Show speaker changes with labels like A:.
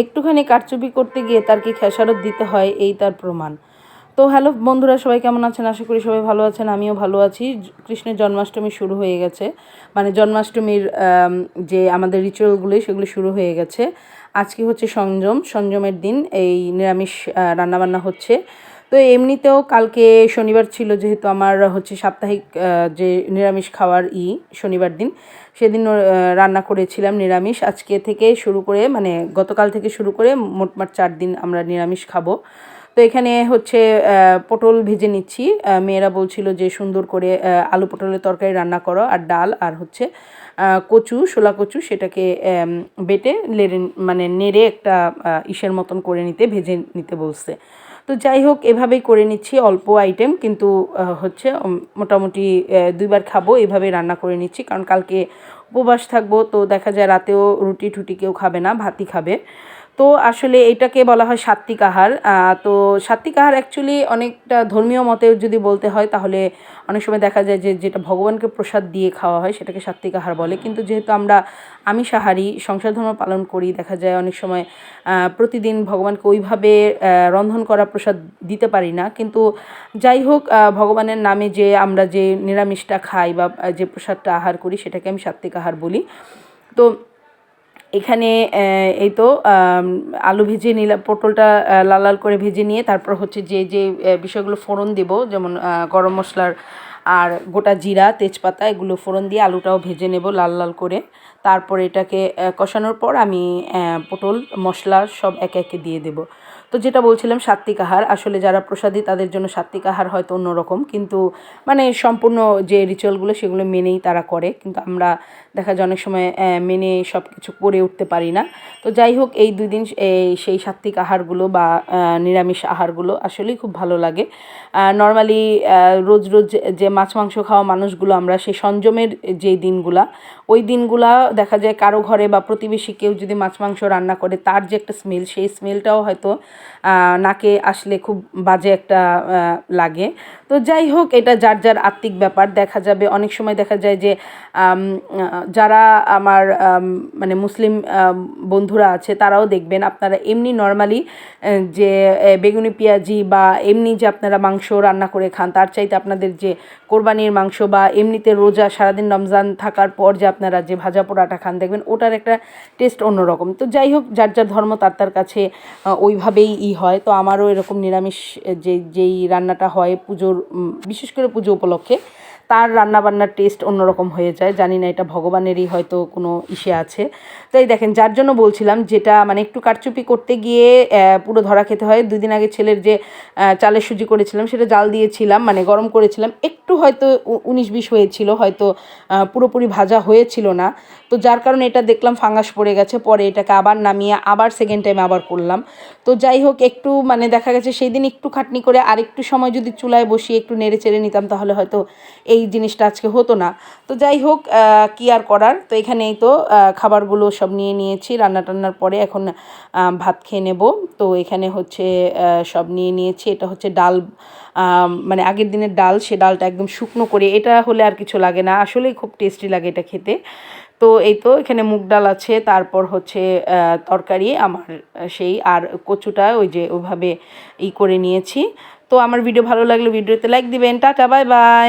A: একটুখানি কারচুপি করতে গিয়ে তার কি খেসারত দিতে হয়, এই তার প্রমাণ। তো হ্যালো বন্ধুরা, সবাই কেমন আছেন? আশা করি সবাই ভালো আছেন, আমিও ভালো আছি। কৃষ্ণের জন্মাষ্টমী শুরু হয়ে গেছে। মানে জন্মাষ্টমীর যে আমাদের রিচুয়ালগুলি সেগুলি শুরু হয়ে গেছে। আজকে হচ্ছে সংযম। সংযমের দিন এই নিরামিষ রান্নাবান্না হচ্ছে। তো এমনিতেও কালকে শনিবার ছিল যেহেতু আমার হচ্ছে সাপ্তাহিক যে নিরামিষ খাওয়ার ই শনিবার দিন, সেদিন রান্না করেছিলাম নিরামিষ। আজকে থেকে শুরু করে মানে গতকাল থেকে শুরু করে মোটমাট চার দিন আমরা নিরামিষ খাব। তো এখানে হচ্ছে পটল ভেজে নিচ্ছি। মেয়েরা বলছিল যে সুন্দর করে আলু পটলের তরকারি রান্না করো আর ডাল আর হচ্ছে কচু শোলা কচু সেটাকে বেটে লেড়ে মানে নেড়ে একটা ইসের মতন করে নিতে, ভেজে নিতে বলছে। তো যাই হোক, এভাবেই করে নিচ্ছি। অল্প আইটেম কিন্তু হচ্ছে মোটামুটি দুইবার খাব, এভাবে রান্না করে নিচ্ছি। কারণ কালকে উপবাস থাকব, তো দেখা যায় রাতেও রুটি টুটি কেউ খাবে না, ভাতই খাবে। তো আসলে এটাকে বলা হয় সাত্বিক আহার। তো সাত্বিক আহার অ্যাকচুয়ালি অনেকটা ধর্মীয় মতে যদি বলতে হয়, তাহলে অনেক সময় দেখা যায় যে, যেটা ভগবানকে প্রসাদ দিয়ে খাওয়া হয়, সেটাকে সাত্বিক আহার বলে। কিন্তু যেহেতু আমরা আমিষাহারী, সংসার ধর্ম পালন করি, দেখা যায় অনেক সময় প্রতিদিন ভগবানকে ওইভাবে রন্ধন করা প্রসাদ দিতে পারি না। কিন্তু যাই হোক ভগবানের নামে যে আমরা যে নিরামিষটা খাই বা যে প্রসাদটা আহার করি, সেটাকে আমি সাত্বিক আহার বলি। তো এখানে এই তো আলু ভেজে নিলাম পটলটা লাল লাল করে ভেজে নিয়ে তারপর হচ্ছে যে যে বিষয়গুলো ফোড়ন দেব, যেমন গরম মশলার আর গোটা জিরা, তেজপাতা, এগুলো ফোড়ন দিয়ে আলুটাও ভেজে নেব লাল লাল করে। তারপর এটাকে কষানোর পর আমি পটল, মশলা সব একে একে দিয়ে দেব। তো যেটা বলছিলাম, সাত্বিক আহার। আসলে যারা প্রসাদী, তাদের জন্য সাত্বিক আহার হয়তো অন্যরকম। কিন্তু মানে সম্পূর্ণ যে রিচুয়ালগুলো সেগুলো মেনেই তারা করে। কিন্তু আমরা দেখা যায় অনেক সময় মেনে সব কিছু করে উঠতে পারি না। তো যাই হোক, এই দুই দিন সেই সাত্বিক আহারগুলো বা নিরামিষ আহারগুলো আসলেই খুব ভালো লাগে। নর্মালি রোজ রোজ যে মাছ, মাংস খাওয়া মানুষগুলো, আমরা সেই সংযমের যে দিনগুলা, ওই দিনগুলা দেখা যায় কারও ঘরে বা প্রতিবেশী কেউ যদি মাছ, মাংস রান্না করে, তার যে একটা স্মেল সেই স্মেলটাও হয়তো নাকে আসলে খুব বাজে একটা লাগে। তো যাই হোক, এটা যার যার আত্মিক ব্যাপার। দেখা যাবে, অনেক সময় দেখা যায় যে যারা আমার মানে মুসলিম বন্ধুরা আছে, তারাও দেখবেন আপনারা এমনি নর্মালি যে বেগুনি পেঁয়াজি বা এমনি যে আপনারা মাংস রান্না করে খান, তার চাইতে আপনাদের যে কোরবানির মাংস বা এমনিতে রোজা, সারাদিন রমজান থাকার পর যে আপনারা যে ভাজা পোড়াটা খান, দেখবেন ওটার একটা টেস্ট অন্যরকম। তো যাই হোক, যার যার ধর্ম, তার তার কাছে ওইভাবেই ই হয়। তো আমারও এরকম নিরামিষ যে, যেই রান্নাটা হয়, পুজোর বিশেষ করে পুজো উপলক্ষে তার রান্নাবান্নার টেস্ট অন্যরকম হয়ে যায়। জানি না এটা ভগবানেরই হয়তো কোনো ইসে আছে। তো এই দেখেন, যার জন্য বলছিলাম যেটা মানে একটু কারচুপি করতে গিয়ে পুরো ধরা খেতে হয়। দুদিন আগে ছেলের যে চালের সুজি করেছিলাম, সেটা জাল দিয়েছিলাম মানে গরম করেছিলাম। একটু হয়তো উনিশ বিশ হয়েছিল, হয়তো পুরোপুরি ভাজা হয়েছিল না। তো যার কারণে এটা দেখলাম ফাঙ্গাস পড়ে গেছে, পরে এটাকে আবার নামিয়ে আবার সেকেন্ড টাইম আবার করলাম। তো যাই হোক, একটু মানে দেখা গেছে, সেই দিন একটু খাটনি করে আর একটু সময় যদি চুলায় বসিয়ে একটু নেড়ে চেড়ে নিতাম, তাহলে হয়তো এই জিনিসটা আজকে হতো না। তো যাই হোক কি আর করার? তো এখানেই তো খাবারগুলো সব নিয়ে নিয়েছি, রান্না টান্নার পরে এখন ভাত খেয়ে নেব। তো এখানে হচ্ছে সব নিয়ে নিয়েছি, এটা হচ্ছে ডাল মানে আগের দিনের ডাল, সে ডালটা একদম শুকনো করে, এটা হলে আর কিছু লাগে না, আসলেই খুব টেস্টি লাগে এটা খেতে। তো এই তো এখানে মুগ ডাল আছে, তারপর হচ্ছে তরকারি, আমার সেই, আর কচুটা ওই যে ওভাবে ই করে নিয়েছি। তো আমার ভিডিও ভালো লাগলে ভিডিওতে লাইক দিবেন, টাটা বাই বাই